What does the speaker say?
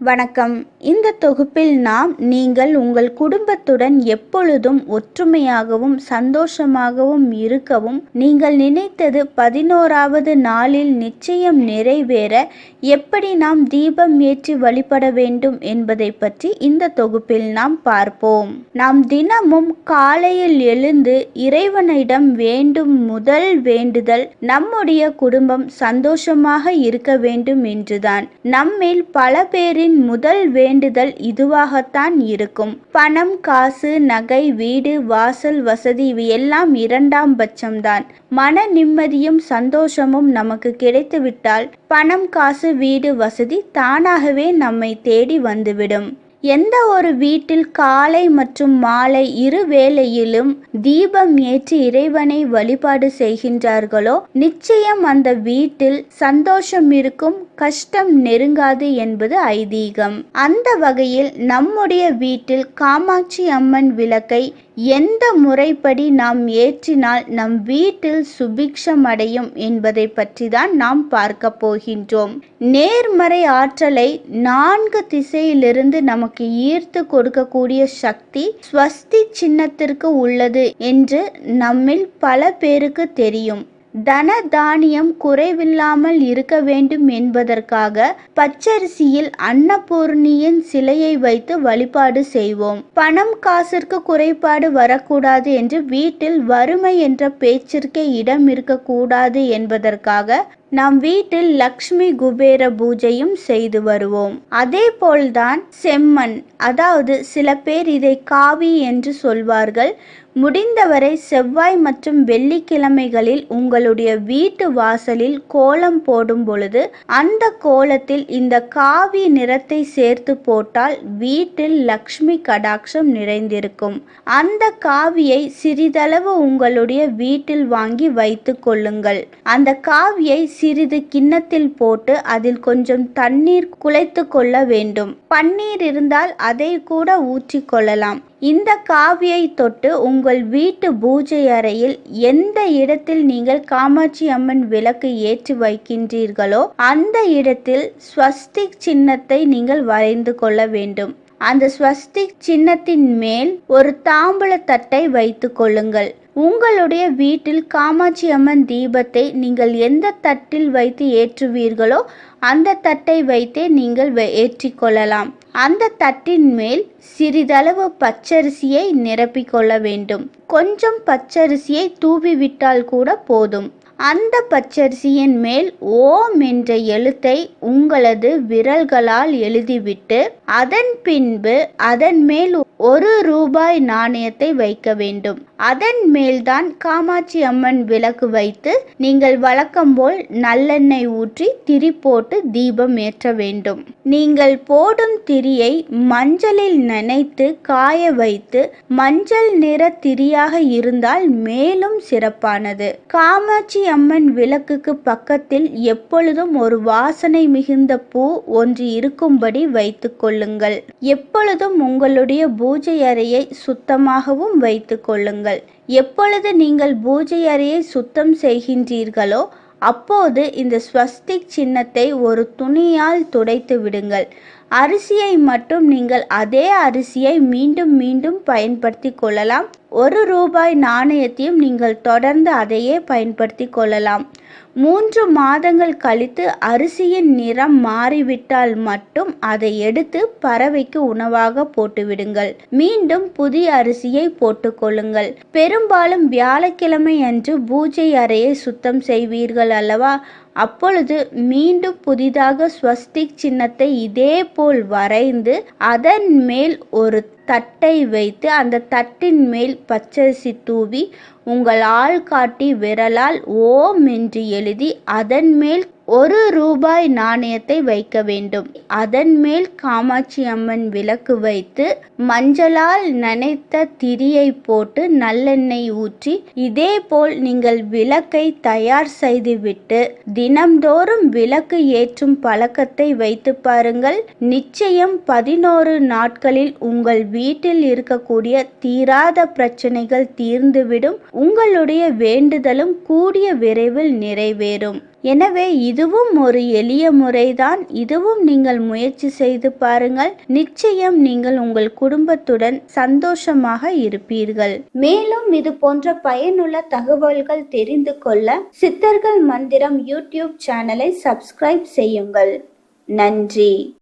வணக்கம். இந்த தொகுப்பில் நாம் நீங்கள் உங்கள் குடும்பத்துடன் எப்பொழுதும் ஒற்றுமையாகவும் சந்தோஷமாகவும் இருக்கவும் நீங்கள் நினைத்தது பதினோராவது நாளில் நிச்சயம் நிறைவேற எப்படி நாம் தீபம் ஏற்றி வழிபட வேண்டும் என்பதை பற்றி இந்த தொகுப்பில் நாம் பார்ப்போம். நாம் தினமும் காலையில் எழுந்து இறைவனிடம் வேண்டும் முதல் வேண்டுதல் நம்முடைய குடும்பம் சந்தோஷமாக இருக்க வேண்டும் என்றுதான். நம்மில் பல பேரின் முதல் வேண்டுதல் இதுவாகத்தான் இருக்கும். பணம் காசு நகை வீடு வாசல் வசதி இவை எல்லாம் இரண்டாம் பட்சம்தான். மன நிம்மதியும் சந்தோஷமும் நமக்கு கிடைத்துவிட்டால் பணம் காசு வீடு வசதி தானாகவே நம்மை தேடி வந்துவிடும். எந்த ஒரு வீட்டில் காலை மற்றும் மாலை இரு வேளையிலும் தீபம் ஏற்றி இறைவனை வழிபாடு செய்கின்றார்களோ நிச்சயம் அந்த வீட்டில் சந்தோஷம் இருக்கும் கஷ்டம் நெருங்காது என்பது ஐதீகம். அந்த வகையில் நம்முடைய வீட்டில் காமாட்சி அம்மன் விளக்கை எந்த முறைப்படி நாம் ஏற்றினால் நம் வீட்டில் சுபிக்ஷம் அடையும் என்பதை பற்றி தான் நாம் பார்க்க போகின்றோம். நேர்மறை ஆற்றலை நான்கு திசையிலிருந்து நமக்கு ஈர்த்து கொடுக்கக்கூடிய சக்தி ஸ்வஸ்தி சின்னத்திற்கு உள்ளது என்று நம்மில் பல பேருக்கு தெரியும். தன தானியம் குறைவில்லாமல் இருக்க வேண்டும் என்பதற்காக பச்சரிசியில் அன்னபூர்ணியின் சிலையை வைத்து வழிபாடு செய்வோம். பணம் காசிற்கு குறைபாடு வரக்கூடாது என்று வீட்டில் வறுமை என்ற பேச்சிற்கே இடம் இருக்கக்கூடாது என்பதற்காக நாம் வீட்டில் லக்ஷ்மி குபேர பூஜையும் செய்து வருவோம். அதே போல்தான் செம்மண் அதாவது சில பேர் இதை காவி என்று சொல்வார்கள் முடிந்தவரை செவ்வாய் மற்றும் வெள்ளிக்கிழமைகளில் உங்களுடைய வீட்டு வாசலில் கோலம் போடும் பொழுது அந்த கோலத்தில் இந்த காவி நிறத்தை சேர்த்து போட்டால் வீட்டில் லக்ஷ்மி கடாட்சம் நிறைந்திருக்கும். அந்த காவியை சிறிதளவு உங்களுடைய வீட்டில் வாங்கி வைத்து கொள்ளுங்கள். அந்த காவியை சிறிது கிண்ணத்தில் போட்டு அதில் கொஞ்சம் தண்ணீர் குலைத்து கொள்ள வேண்டும். பன்னீர் இருந்தால் அதை கூட ஊற்றிக்கொள்ளலாம் இந்த காவியை தொட்டு உங்கள் வீட்டு பூஜை அறையில் எந்த இடத்தில் நீங்கள் காமாட்சி அம்மன் விளக்கு ஏற்றி வைக்கின்றீர்களோ அந்த இடத்தில் ஸ்வஸ்திக் சின்னத்தை நீங்கள் வரைந்து கொள்ள வேண்டும். அந்த ஸ்வஸ்திக் சின்னத்தின் மேல் ஒரு தாம்பூல தட்டை வைத்து கொள்ளுங்கள். உங்களுடைய வீட்டில் காமாட்சி அம்மன் தீபத்தை நீங்கள் எந்த தட்டில் வைத்து ஏற்றுவீர்களோ அந்த தட்டை வைத்தே நீங்கள் ஏற்றிக்கொள்ளலாம் அந்த தட்டின் மேல் சிறிதளவு பச்சரிசியை நிரப்பிக்கொள்ள வேண்டும். கொஞ்சம் பச்சரிசியை தூவிவிட்டால் கூட போதும். அந்த பச்சரிசியின் மேல் ஓம் என்ற எழுத்தை உங்களது விரல்களால் எழுதிவிட்டு அதன் பின்பு அதன் மேல் ஒரு ரூபாய் நாணயத்தை வைக்க வேண்டும். அதன் மேல்தான் காமாட்சி அம்மன் விளக்கு வைத்து நீங்கள் வழக்கம் போல் நல்லெண்ணெய் ஊற்றி திரி போட்டு தீபம் ஏற்ற வேண்டும். நீங்கள் போடும் திரியை மஞ்சளில் நினைத்து காய வைத்து மஞ்சள் நிற திரியாக இருந்தால் மேலும் சிறப்பானது. காமாட்சி அம்மன் விளக்குக்கு பக்கத்தில் எப்பொழுதும் ஒரு வாசனை மிகுந்த பூ ஒன்று இருக்கும்படி வைத்துக் கொள்ளுங்கள். எப்பொழுதும் உங்களுடைய பூஜை அறையை சுத்தமாகவும் வைத்து கொள்ளுங்கள். எப்பொழுது நீங்கள் பூஜை அறையை சுத்தம் செய்கின்றீர்களோ அப்போது இந்த ஸ்வஸ்திக் சின்னத்தை ஒரு துணியால் துடைத்து விடுங்கள். அரிசியை மட்டும் நீங்கள் அதே அரிசியை மீண்டும் மீண்டும் பயன்படுத்தி கொள்ளலாம். ஒரு ரூபாய் நாணயத்தையும் நீங்கள் தொடர்ந்து அதையே பயன்படுத்தி கொள்ளலாம். மூன்று மாதங்கள் கழித்து அரிசியின் நிறம் மாறிவிட்டால் மட்டும் அதை எடுத்து பறவைக்கு உணவாக போட்டுவிடுங்கள். மீண்டும் புதிய அரிசியை போட்டுக்கொள்ளுங்கள் பெரும்பாலும் வியாழக்கிழமை அன்று பூஜை அறையை சுத்தம் செய்வீர்கள் அல்லவா? அப்பொழுது மீண்டும் புதிதாக ஸ்வஸ்திக் சின்னத்தை இதே போல் வரைந்து அதன் மேல் ஒரு தட்டை வைத்து அந்த தட்டின் மேல் பச்சரிசி தூவி உங்கள் ஆள் காட்டி விரலால் ஓம் என்று எழுதி அதன் மேல் ஒரு ரூபாய் நாணயத்தை வைக்க வேண்டும். அதன் மேல் காமாட்சி அம்மன் விளக்கு வைத்து மஞ்சளால் நனைத்த திரியை போட்டு நல்லெண்ணெய் ஊற்றி இதே போல் நீங்கள் விளக்கை தயார் செய்துவிட்டு தினம்தோறும் விளக்கு ஏற்றும் பழக்கத்தை வைத்து பாருங்கள். நிச்சயம் பதினோரு நாட்களில் உங்கள் வீட்டில் இருக்கக்கூடிய தீராத பிரச்சனைகள் தீர்ந்துவிடும். உங்களுடைய வேண்டுதலும் கூடிய விரைவில் நிறைவேறும். எனவே இதுவும் ஒரு எளிய முறைதான். இதுவும் நீங்கள் முயற்சி செய்து பாருங்கள். நிச்சயம் நீங்கள் உங்கள் குடும்பத்துடன் சந்தோஷமாக இருப்பீர்கள். மேலும் இது போன்ற பயனுள்ள தகவல்கள் தெரிந்து கொள்ள சித்தர்கள் மந்திரம் யூடியூப் சேனலை சப்ஸ்கிரைப் செய்யுங்கள். நன்றி.